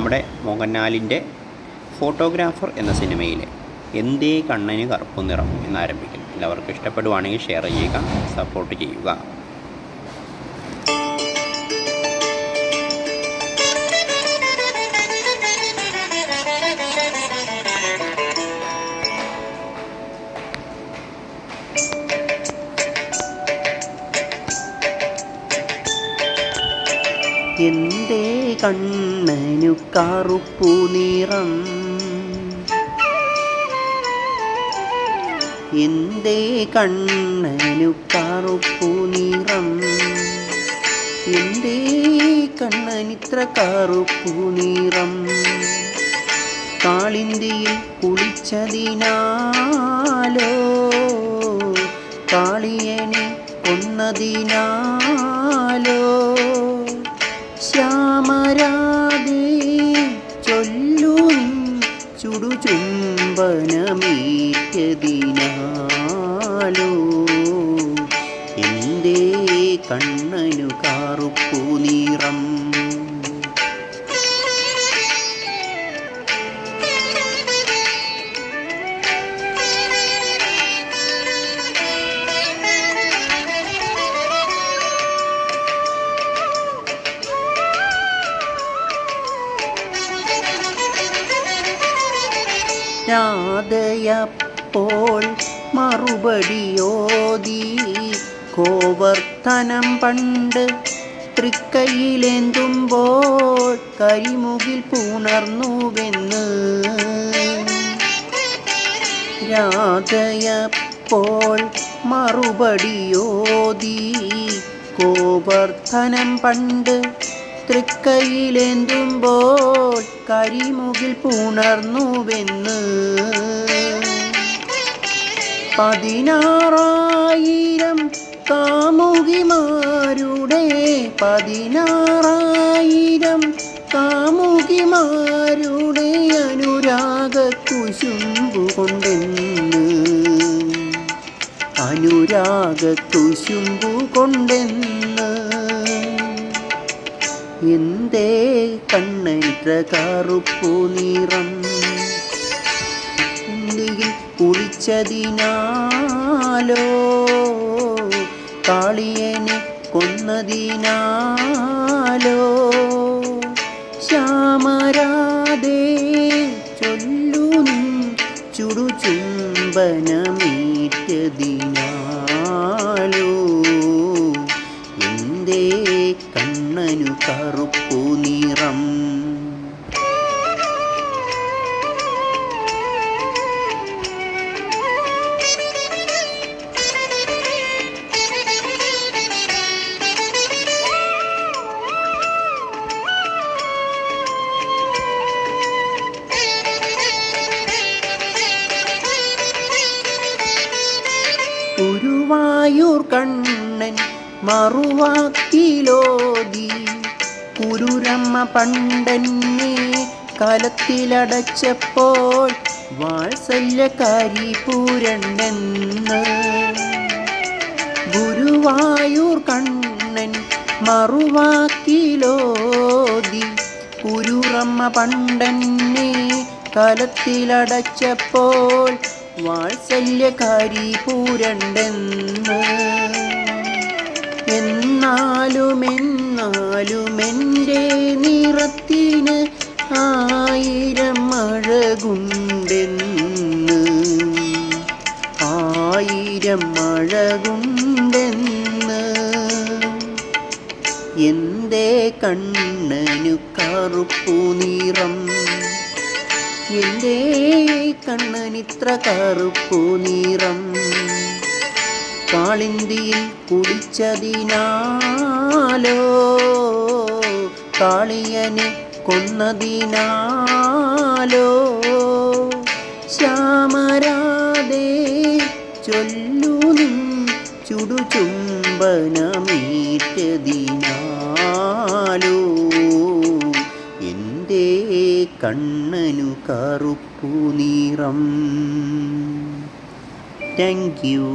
നമ്മുടെ മോഹൻലാലിന്റെ ഫോട്ടോഗ്രാഫർ എന്ന സിനിമയിലെ എന്തേ കണ്ണന് കറുപ്പ് നിറം എന്നാരംഭിക്കുന്നു എല്ലാവർക്കും ഇഷ്ടപ്പെടുവാണെങ്കിൽ ഷെയർ ചെയ്യുക സപ്പോർട്ട് ചെയ്യുക. എന്തേ കണ്ണനു കറുപ്പു നിറം. എന്തേ കണ്ണനു കറുപ്പു നിറം. എന്തേ കണ്ണനിത്ര കറുപ്പു നിറം. കാളിന്തിയിൽ കുളിച്ചതിനാലോ? കാളിയനെ കൊന്നതിനാലോ? ശ്യാമരാധേ ചൊല്ലു ചുടു ചുടുചുംബനമേറ്റതിനാലോ. എന്റെ കണ്ണനു കാറുപ്പു നിറം രാധയപ്പോൾ മറുപടിയോതി കോവർത്തനം പണ്ട് തൃക്കൈയിലെന്തുമ്പോൾ കരിമുകിൽ പുണർന്നുവെന്ന്. രാധയപ്പോൾ മറുപടിയോതി കോവർത്തനം പണ്ട് തൃക്കൈയിലേന്തുമ്പോൾ കരിമുകിൽ പുണർന്നുവെന്ന്. പതിനാറായിരം കാമുകിമാരുടെ പതിനാറായിരം കാമുകിമാരുടെ അനുരാഗ കുശുമ്പു കൊണ്ടെന്ന് അനുരാഗ കുശുമ്പു കൊണ്ടെന്ന് എന്തേ കണ്ണൈത്ര കറുപ്പു നിറം? ഇന്ത്യയിൽ കുളിച്ചതിനാലോ? കാളിയനെ കൊന്നതിനാലോ? ശ്യാമരാധേ ചൊല്ലുന്നു നിൻ ഗുരുവായൂർ കണ്ണൻ മറുവാക്കിലോതി. കുരുരമ്മ പണ്ടന്നെ കലത്തിലടച്ചപ്പോൾ വാത്സല്യക്കാരി പൂരണ്ടെന്ന്. ഗുരുവായൂർ കണ്ണൻ മറുവാക്കിലോതി. കുരുറമ്മ പണ്ടന്നെ കലത്തിലടച്ചപ്പോൾ വാത്സല്യകാരി പൂരണ്ടെന്ന്. എന്നാലും എന്നാലും എന്റെ നിറത്തിന് ആയിരം മഴകുണ്ടെന്ന്. ആയിരം മഴകുണ്ടെന്ന്. എന്തേ കണ്ണനു കറുപ്പു നിറം എന്തേ കണ്ണനിത്ര കറുപ്പു നിറം കാളിന്തിയിൽ കുടിച്ചതിനാലോ? കാളിയനെ കൊന്നതിനാലോ? ശ്യാമരാതെ ചൊല്ലു നിൻ ചുടുചുംബനമേറ്റതിനാലോ? എന്റെ കണ്ണനു കറുപ്പു നിറം. Thank you